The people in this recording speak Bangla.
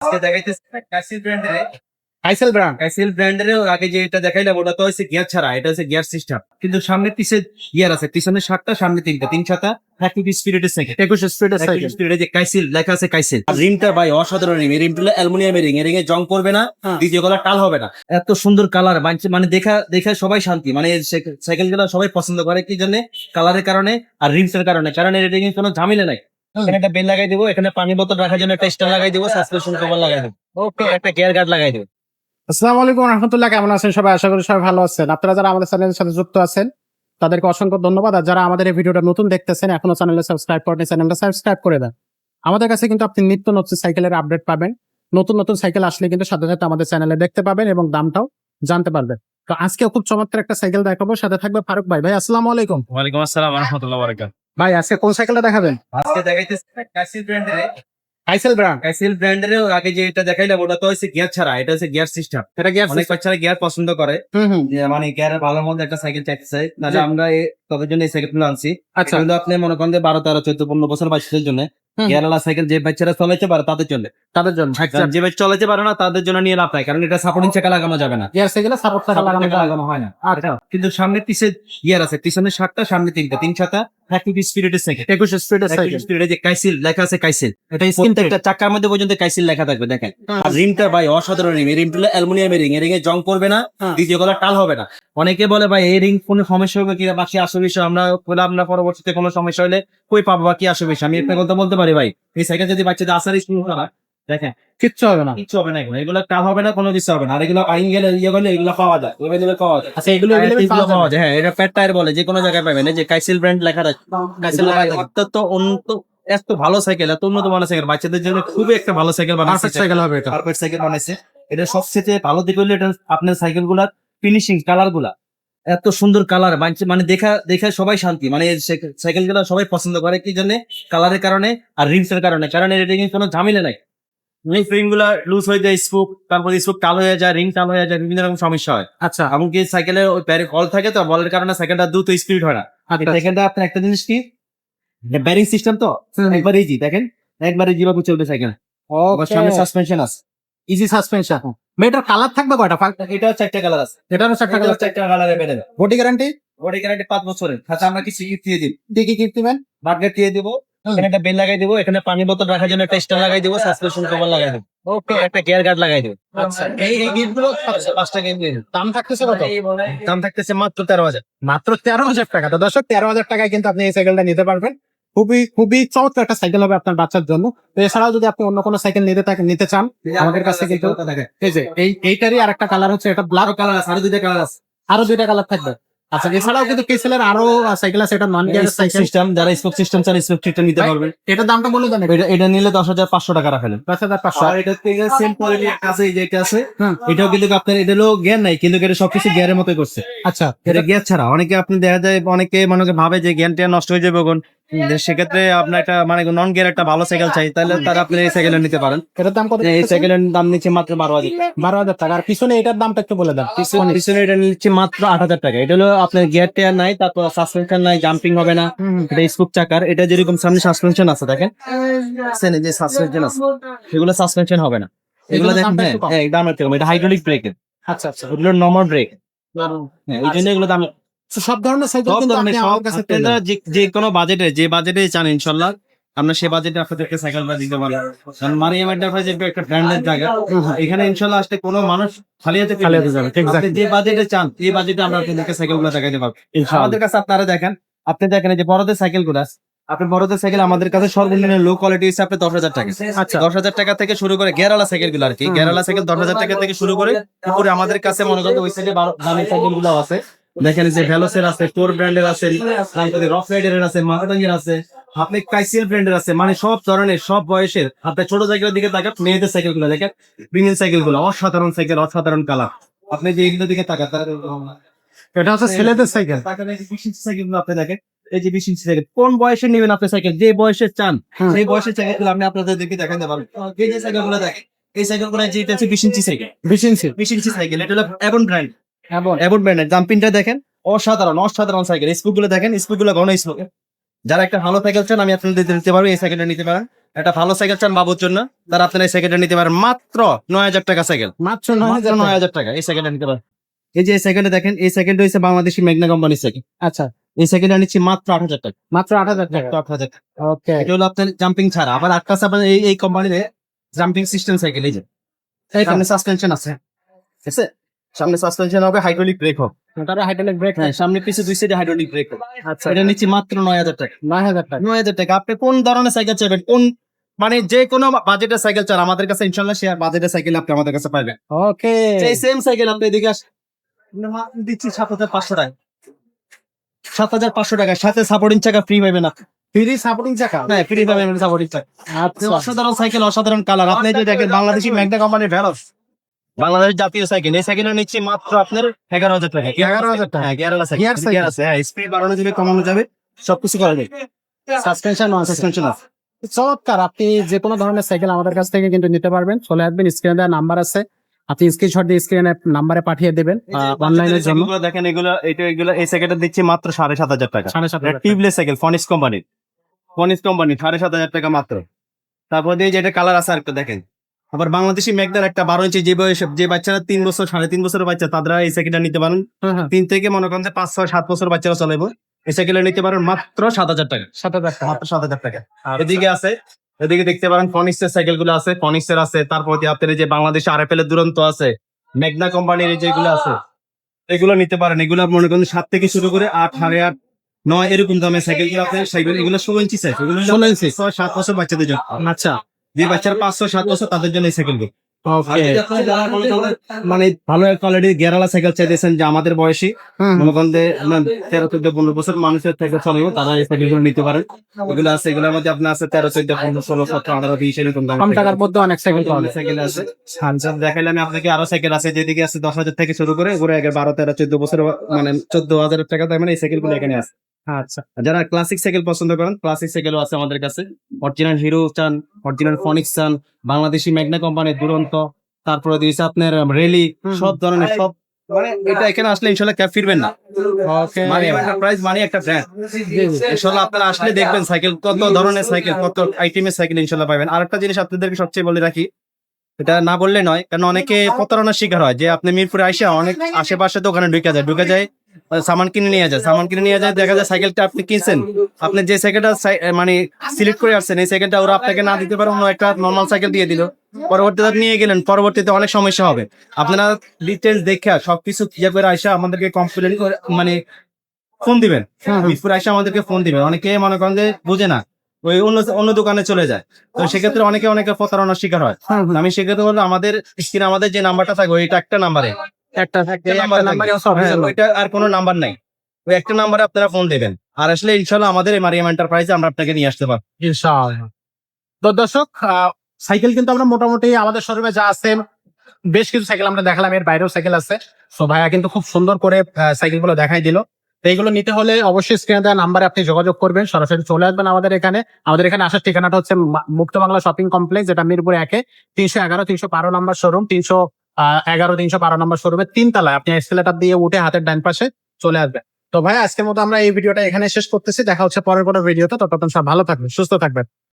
আজকে দেখাইতেছি কাসিল ব্র্যান্ডের আইসেল ব্র্যান্ড কাসিল ব্র্যান্ডের আগে যে এটা দেখাইলাম ওটা তো হচ্ছে গিয়ার ছাড়া এটা হচ্ছে গিয়ার সিস্টেম কিন্তু সামনে পিছে গিয়ার আছে পিছনে সাতটা সামনে তিনটা তিন সাতটা থার্টি স্পিরিটের সাইকেল একুশ স্পিডের সাইকেল স্পিরিটে যে কাইসিল লেখা আছে কাইসিল রিমটা ভাই অসাধারণ রিম এই রিমটা অ্যালুমিনিয়ামের রিং এর রিং এ জং পড়বে না হ্যাঁ। দ্বিতীয় গলা টাল হবে না। এত সুন্দর কালার মানে দেখা দেখা সবাই শান্তি মানে সাইকেলগুলো সবাই পছন্দ করে কি জন্য? কালারের কারণে আর রিমস এর কারণে কারণ এর রিং কোনো ঝামেলা নাই। এখানে একটা বেল লাগাই দেবো এখানে পানি বোতল রাখার জন্য একটা স্টার লাগাই দেবো সাসপেনশন কভার লাগাই দেবো। ওকে একটা গিয়ার গার্ড লাগাই দেবো। আসসালামু আলাইকুম রহমতুল্লাহ কেমন আছেন সবাই? আশা করি সবাই ভালো আছেন। আপনারা যারা আমাদের চ্যানেলের সাথে যুক্ত আছেন তাদেরকে অসংখ্য ধন্যবাদ। আর যারা আমাদের এই ভিডিওটা নতুন দেখতেছেন এখনও চ্যানেলে সাবস্ক্রাইব করেন চ্যানেলটা সাবস্ক্রাইব করে দেন। আমাদের কাছে কিন্তু আপনি নিত্য নতুন সাইকেলের আপডেট পাবেন। নতুন নতুন সাইকেল আসলে কিন্তু সাথে সাথে আমাদের চ্যানেলে দেখতে পাবেন এবং দামটাও জানতে পারবেন। তো আজকে খুব চমৎকার একটা সাইকেল দেখাবো। সাথে থাকবে ফারুক ভাই। ভাই আসসালামু আলাইকুম। ওয়ালাইকুম আসসালাম রহমতুল্লাহ বারাকাত। ভাই আজকে কোন সাইকেলটা দেখাবেন? আজকে দেখাইতেছি কাইসিল ব্র্যান্ডের কাইসেল ব্র্যান্ড কাইসেল ব্র্যান্ডের আগে যে এটা দেখাইলাম ওটা তো হচ্ছে গিয়ার ছাড়া এটা হচ্ছে গিয়ার সিস্টেম এটা গিয়ার অনেক বাচ্চারা গিয়ার পছন্দ করে। মানে গিয়ারের ভালো মধ্যে একটা সাইকেল চাইতে চাই তাহলে আমরা এই- তাদের জন্য এই সাইকেল আনছি। আচ্ছা। আপনি মনে করেন যে বারো তেরো চোদ্দ পনেরো বছর বাইশের জন্য গিয়ারওয়ালা সাইকেল যে বাচ্চারা চলাইতে পারে তাদের জন্য। তাদের জন্য যে বাচ্চা চলাইতে পারে না তাদের জন্য নিয়ে লাভ নাই কারণ এটা সাপোর্টিং চাকা লাগানো যাবে না। গিয়ার সাইকেলে সাপোর্ট চাকা লাগানো হয় না। আচ্ছা। কিন্তু সামনে পিছে গিয়ার আছে পিছনে সাতটা সামনে তিনটা। তিন সাতটা স্পিরিটের সাইকেল। একুশ সাইকেল। স্পিরিটে যে কাইসিল লেখা আছে কাইসিল। এটা চাকার মধ্যে পর্যন্ত কাইসিল লেখা থাকবে দেখেন। আর রিমটা ভাই অসাধারণ রিম রিমটা অ্যালুমিনিয়ামের রিং এর রিং এ জং পড়বে না। দ্বিতীয় গলা টাল হবে না। অনেকে বলে ভাই এই রিং কোনো সমস্যা হবে কিনা? বাকি আসে বিষয় আমরা বলে আপনার পরবর্তীতে কোনো সমস্যা হলে কই পাবো বাকি আসে বিষয়? আমি একটা কথা বলতে পারি ভাই। এই সাইকেল যদি বাচ্চাদের আসার স্কুল করা দেখেন কিচ্ছু হবে না। কিচ্ছু হবে না এগুলো। এগুলো টাল হবে না কোনো কিছু হবে না। আর এগুলো আইন গেলে ইয়ে করলে এগুলো পাওয়া যায় এগুলো পাওয়া যায়। আচ্ছা এগুলো available টিপগুলো পাওয়া যায়। হ্যাঁ এটা প্যাট টায়ার বলে যে কোনো জায়গায় পাবেন। এই যে কাইসিল ব্র্যান্ড লেখা আছে কাইসেল লেখা। অত্যন্ত উন্নত এত ভালো সাইকেল এত উন্নত মানের সাইকেল বাচ্চাদের জন্য খুবই একটা ভালো সাইকেল পারফেক্ট বানাচ্ছে সাইকেল হবে এটা। কার্পেট সাইকেল বানাইছে। এটা সবচেয়ে ভালো দিক হলো এটা আপনার সাইকেলগুলার ফিনিশিং কালারগুলা। এত সুন্দর কালার মানে দেখা দেখা সবাই শান্তি। মানে সাইকেলগুলো সবাই পছন্দ করে কি জন্য? কালারের কারণে আর রিমস এর কারণে। কারণ এটা কিন্তু কোনো ঝামেলা নাই। রিং ফ্রিংগুলা লুজ হয়ে যায় স্পুক তারপর স্পুক টাল হয়ে যায় রিং টাল হয়ে যায় বিভিন্ন রকম সমস্যা হয়। আচ্ছা। এমনকি সাইকেলের ওই প্যারে কল থাকে তো বলের কারণে সাইকেলটা দ্রুত স্পিড হয় না। আচ্ছা। সাইকেলটা আপনার একটা জিনিস কি? ব্যারিং সিস্টেম তো? একবার ইজি দেখেন। একবারে যেভাবে চলবে সাইকেল আবার সামনে সাসপেনশন আছে। ইজি সাসপেনশন মেটার কালার থাকবে কয়টা? এটা চারটা কালার আছে। এটারও চারটা কালার চারটা কালারে বেড়ে যাবে বডি গ্যারান্টি বডি গ্যারান্টি পাঁচ বছরের। সাথে আমরা কিছু ইট দিয়ে দিব দিয়ে কি কিনতে দিবেন বার্গার দিয়ে দিব। এখানে একটা বেল লাগাই দিব এখানে পানি বোতল রাখার জন্য একটা স্টার লাগাই দিব সাসপেনশন কভার লাগাই দিব। ওকে একটা গিয়ার গার্ড লাগাই দিব। আচ্ছা এই এই গিফটগুলো পাঁচটা গেম দিয়ে দাম থাকতেছে কত? দাম থাকতেছে মাত্র তেরো হাজার। মাত্র তেরো হাজার টাকা। তো দর্শক তেরো হাজার টাকায় কিন্তু আপনি এই সাইকেলটা নিতে পারবেন। খুবই খুবই চমৎকার একটা সাইকেল হবে আপনার বাচ্চার জন্য। তো এছাড়াও যদি আপনি অন্য কোনো সাইকেল নিতে থাকেন নিতে চান আমাদের কাছে কিন্তু এই যে এই এইটারই আর একটা কালার হচ্ছে এটা ব্ল্যাক কালার আছে আরও দুইটা কালার আছে। আরও দুইটা কালার থাকবে। আচ্ছা এছাড়াও কিন্তু কেসেলের আরও সাইকেল আছে এটা নন গিয়ার সাইকেল সিস্টেম যারা স্পোক সিস্টেম চান স্পোক সিস্টেম নিতে পারবেন এটার দামটা বলে দেন এটা এটা নিলে দশ হাজার পাঁচশো টাকা রাখেন। পাঁচ হাজার পাঁচশো। আর এটা থেকে সেম কোয়ালিটি একটা আছে এই যে এটা আছে এটাও কিন্তু আপনার এটা হলো জ্ঞান নাই কিন্তু এটা সবকিছু জ্ঞানের মতোই করছে। আচ্ছা। এটা গ্যাস ছাড়া অনেকে আপনি দেখা যায় অনেকে মনে ভাবে যে জ্ঞানটা নষ্ট হয়ে যাবে সেক্ষেত্রে আপনার একটা মানে নন গিয়ার একটা ভালো সাইকেল চাই তাহলে তারা আপনি এই সাইকেল নিতে পারেন। এটার দাম কত? এই সাইকেলের দাম নিচ্ছে মাত্র বারো হাজার বারো হাজার টাকা। আর পিছনে এটার দামটা একটু বলে দেন। পিছনে- পিছনে এটা নিচ্ছে মাত্র আট হাজার টাকা। এটা হলো আপনার গিয়ার টেয়ার নাই তারপর সাসপেনশন নাই জাম্পিং হবে না। এটা স্কুপ চাকার। এটা যেরকম সামনে সাসপেনশন আছে দেখেন। এই যে সাসপেনশন আছে। সেগুলো সাসপেনশন হবে না। এগুলো দেখেন হ্যাঁ একটু হ্যাঁ, দামের থেকে এটা হাইড্রোলিক ব্রেকের আচ্ছা আচ্ছা। ওগুলো নর্মাল ব্রেক হ্যাঁ ওই জন্য এগুলো দাম সব ধরনের সাইকেল কিন্তু আপনি আমার কাছে পেয়ে যাবেন। যে কোনো বাজেটে যে বাজেটে চান ইনশাল্লাহ আমরা সে বাজেটে আপনাদেরকে সাইকেলটা দিতে পারব। কারণ মারিয়াম এন্টারপ্রাইজ একটা ব্র্যান্ডের জায়গা। এখানে ইনশাল্লাহ আসলে কোনো মানুষ খালি হাতে খালি হাতে যাবে, আপনি যে বাজেটে চান এই বাজেটে আমরা আপনাদেরকে সাইকেলগুলো দেখাতে পারব। ইনশাআল্লাহ। আমাদের কাছে আপনারা দেখেন আপনি দেখেন যে বড়দের সাইকেলগুলো আপনি বড়দের সাইকেল আমাদের কাছে সর্বনিম্ন লো কোয়ালিটি হিসেবে দশ হাজার টাকা। আচ্ছা। দশ হাজার টাকা থেকে শুরু করে গেরালা সাইকেলগুলো আর কি। গেরালা সাইকেল দশ হাজার টাকা থেকে শুরু করে আমাদের কাছে মনে করেন ওই সাইডে দামি সাইকেলগুলো আছে। দেখেন যে ভ্যালোসের আছে টোর ব্র্যান্ডের আছে তারপরে রফ রাইডারের আছে মাহাতাঙ্গের আছে আপনি কাইসিয়াল ব্র্যান্ডের আছে মানে সব ধরনের সব বয়সের আপনি ছোট সাইকেলের দিকে তাকান মেয়েদের সাইকেলগুলো দেখেন প্রিমিয়াম সাইকেলগুলো অসাধারণ সাইকেল অসাধারণ কালার আপনি যে এগুলো দিকে তাকান এটা হচ্ছে ছেলেদের সাইকেল যে সাইকেলগুলো আপনি দেখেন এই যে বিশ ইঞ্চি সাইকেল কোন বয়সে নেবেন আপনি সাইকেল যে বয়সে চান হুম। সেই বয়সের সাইকেলগুলো আপনি আপনাদের দিকে দেখাতে পারবেন এই যে সাইকেলগুলো দেখেন এই সাইকেলগুলো যেটা হচ্ছে বিশ ইঞ্চি সাইকেল বিশ ইঞ্চি। বিশ ইঞ্চি সাইকেল এটা হলো এভন ব্র্যান্ড এভন ব্র্যান্ডের জাম্পিংটা দেখেন অসাধারণ অসাধারণ সাইকেল স্পুকগুলো দেখেন স্পুকগুলো ঘন স্পুক যারা একটা ভালো সাইকেল চান আমি আপনাদের দিতে পারব এই সাইকেলটা নিতে পারেন। একটা ভালো সাইকেল চান বাবুর জন্য তারা আপনারা এই সাইকেলটা নিতে পারেন। মাত্র নয় হাজার টাকা সাইকেল মাত্র নয় হাজার নয় হাজার টাকা এই সাইকেলটা নিতে পারেন। এই যে এই সাইকেলটা দেখেন এই সাইকেলটা হচ্ছে বাংলাদেশি মেঘনা কোম্পানির সাইকেল আচ্ছা। এই সাইকেলটা নিচ্ছি মাত্র আট হাজার টাকা। মাত্র আট হাজার টাকা। আট হাজার ওকে এটা হলো আপনার জাম্পিং ছাড়া। আবার আট কাছে আপনার এই এই কোম্পানির জাম্পিং সিস্টেম সাইকেল এই যে। সামনে সাসপেনশন আছে। ঠিক আছে? সামনে সাসপেনশন হবে হাইড্রোলিক ব্রেক হবে তারা হাইড্রোলিক ব্রেক হ্যাঁ সামনে পিছে দুই সাইডে হাইড্রোলিক ব্রেক হবে আচ্ছা। এটা নিচ্ছি মাত্র নয় হাজার টাকা। নয় হাজার টাকা। নয় হাজার টাকা। আপনি কোন ধরনের সাইকেল চাইবেন? কোন মানে যে কোনো বাজেটের সাইকেল চান আমাদের কাছে ইনশাল্লাহ শেয়ার বাজেটের সাইকেল আপনি আমাদের কাছে পাবেন ওকে এই সেম সাইকেল আপনি এদিকে আস দিচ্ছি সাত হাজার পাঁচশো টাকা। সাত হাজার পাঁচশো টাকা। সাথে সাপোর্টিং চাকা ফ্রি পাবেন আপনি। ফ্রি সাপোর্টিং চাকা? হ্যাঁ ফ্রি পাবেন সাপোর্টিং চাকা। আচ্ছা। অসাধারণ সাইকেল অসাধারণ কালার আপনি যে দেখেন বাংলাদেশি ম্যাগনা কোম্পানির ভ্যালস বাংলাদেশ জাতীয় সাইকেল এই সাইকেল নিচ্ছি মাত্র আপনার এগারো হাজার টাকা। 11,000 টাকা। হ্যাঁ cycle? গিয়ার আছে হ্যাঁ স্পিড বাড়ানো যাবে কমানো যাবে সবকিছু করা যাবে। সাসপেনশন সাসপেনশন আছে। চমৎকার আপনি যে কোনো ধরনের সাইকেল আমাদের কাছ থেকে কিন্তু নিতে পারবেন। চলে আসবেন স্ক্রিনে দেওয়া নাম্বার আছে। আপনি স্ক্রিনশট দিয়ে স্ক্রিনে নাম্বারে পাঠিয়ে দেবেন অনলাইনের জন্য। দেখেন এগুলো এটা এগুলো এই সাইকেলটা দিচ্ছি মাত্র সাড়ে সাত হাজার টাকা। সাড়ে সাত হাজার। টিউবলেস সাইকেল ফনিস কোম্পানির ফনিস কোম্পানি সাড়ে সাত হাজার টাকা মাত্র। তারপর দিয়ে যেটা কালার আছে আরেকটা দেখেন। আবার বাংলাদেশি ম্যাকদার একটা বারো ইঞ্চি যে বয়সে যে বাচ্চারা তিন বছর সাড়ে তিন বছরের বাচ্চা তারা এই সাইকেলটা নিতে পারেন। হ্যাঁ, হ্যাঁ, তিন থেকে মনে করেন যে পাঁচ ছয় সাত বছর বাচ্চারা চলাইবো এই সাইকেলটা নিতে পারেন মাত্র সাত হাজার টাকা। সাত হাজার টাকা। মাত্র সাত হাজার টাকা। এদিকে আছে এদিকে দেখতে পারেন ফনিক্সের সাইকেলগুলো আছে ফনিক্সের আছে তারপর আপনার যে বাংলাদেশে আর এফ এল এর দুরন্ত আছে মেঘনা কোম্পানির যেগুলো আছে এগুলো নিতে পারেন। এগুলো মনে করেন সাত থেকে শুরু করে আট সাড়ে আট নয় এরকম দামে সাইকেলগুলো আছে। সাইকেল এগুলো ষোলো ইঞ্চি সাইকেল এগুলো ষোলো ইঞ্চি। ছয় সাত বছর বাচ্চাদের জন্য। আচ্ছা। যে বাচ্চার পাঁচশো সাত বছর তাদের জন্য এই সাইকেল ওকে মানে ভালো কোয়ালিটির গেরালা সাইকেল চাইতেছেন যে আমাদের বয়সী। মনে করেন যে তেরো চোদ্দ পনেরো বছর মানুষের থেকে চলে তারা এই সাইকেলগুলো নিতে পারেন। এগুলো আছে এগুলোর মধ্যে আপনার আছে তেরো চোদ্দ পনেরো ষোলো সতেরো আঠারো বিশ এরকম কম টাকার মধ্যে অনেক সাইকেল পাওয়া সাইকেল আছে। আচ্ছা। দেখাইলে আমি আপনাকে আরও সাইকেল আছে যেদিকে আছে দশ হাজার থেকে শুরু করে ঘুরে আগে বারো তেরো চোদ্দ বছর মানে চোদ্দ হাজার টাকা দামের এই সাইকেলগুলো এখানে আছে। আচ্ছা। যারা ক্লাসিক সাইকেল পছন্দ করেন ক্লাসিক সাইকেলও আছে আমাদের কাছে। অরিজিনাল হিরো চান অরিজিনাল ফনিক্স চান বাংলাদেশি ম্যাগনা কোম্পানির দুরন্ত তারপরে দিয়েছে আপনার রেলি সব ধরনের সব মানে এটা এখানে আসলে ইনশাল্লাহ ক্যাব ফিরবেন না। ওকে মানে প্রাইস মানে একটা ব্র্যান্ড ইনশাল্লাহ আপনারা আসলে দেখবেন সাইকেল কত ধরনের সাইকেল কত আইটেমের সাইকেল ইনশাল্লাহ পাবেন। আর একটা জিনিস আপনাদেরকে সবচেয়ে বলে রাখি এটা না বললে নয় কারণ অনেকে প্রতারণার শিকার হয় যে আপনি মিরপুরে আসে অনেক আশেপাশে তো ওখানে ঢুকে যায় ঢুকে যায় সামান কিনে নিয়ে যায়, সামান কিনে নিয়ে যায়, দেখা যায় সাইকেলটা আপনি কিনছেন। আপনি যে সাইকেলটা মানে সিলেক্ট করে আসছেন, এই সাইকেলটা ওরা আপনাকে না দিতে পারে, অন্য একটা নর্মাল সাইকেল দিয়ে দিল। পরবর্তীতে আপনি নিয়ে গেলেন, পরবর্তীতে অনেক সমস্যা হবে। আপনারা ডিটেলস দেখে সবকিছু ক্লিয়ার করে আসা আমাদেরকে কমপ্লেন করে মানে ফোন দিবেন। মিরপুর আইসা আমাদেরকে ফোন দিবেন। অনেকে মনে করেন যে বুঝে না, ওই অন্য অন্য দোকানে চলে যায়। তো সেক্ষেত্রে অনেকে অনেকে প্রতারণার শিকার হয়। আমি সেক্ষেত্রে বলব, আমাদের স্ক্রিনে আমাদের যে নাম্বারটা থাকবে ওইটা একটা নাম্বারে একটা থাকে একটা একটা নাম্বার নাম্বারই হচ্ছে হ্যাঁ, ওইটা আর কোনো নাম্বার নাই। ওই একটা নাম্বারে আপনারা ফোন দেবেন। আর আসলে ইনশাল্লাহ আমাদের এই মারিয়াম এন্টারপ্রাইজে আমরা আপনাকে নিয়ে আসতে পারব। ইনশাআল্লাহ। তো দর্শক আহ, সাইকেল কিন্তু আমরা মোটামুটি আমাদের শোরুমে যা আছে বেশ কিছু সাইকেল আমরা দেখালাম এর বাইরেও সাইকেল আছে। তো ভাইয়া কিন্তু খুব সুন্দর করে সাইকেলগুলো দেখাই দিল। তো এইগুলো নিতে হলে অবশ্যই স্ক্রিনে দেওয়া নাম্বারে আপনি যোগাযোগ করবেন। সরাসরি চলে আসবেন আমাদের এখানে। আমাদের এখানে আসার ঠিকানাটা হচ্ছে মা- মুক্ত বাংলা শপিং কমপ্লেক্স যেটা মিরপুর একে। তিনশো এগারো তিনশো বারো নাম্বার শোরুম তিনশো এগারো তিনশো বারো নম্বর শোরুমের তিন তলায়। আপনি এক্সেলেটার দিয়ে উঠে হাতের ডান পাশে চলে আসবেন। তো ভাই, আজকের মতো আমরা এই ভিডিওটা এখানে শেষ করতেছি। দেখা হচ্ছে পরের কোনো ভিডিওতে। ততক্ষণ সব ভালো থাকবেন, সুস্থ থাকবেন।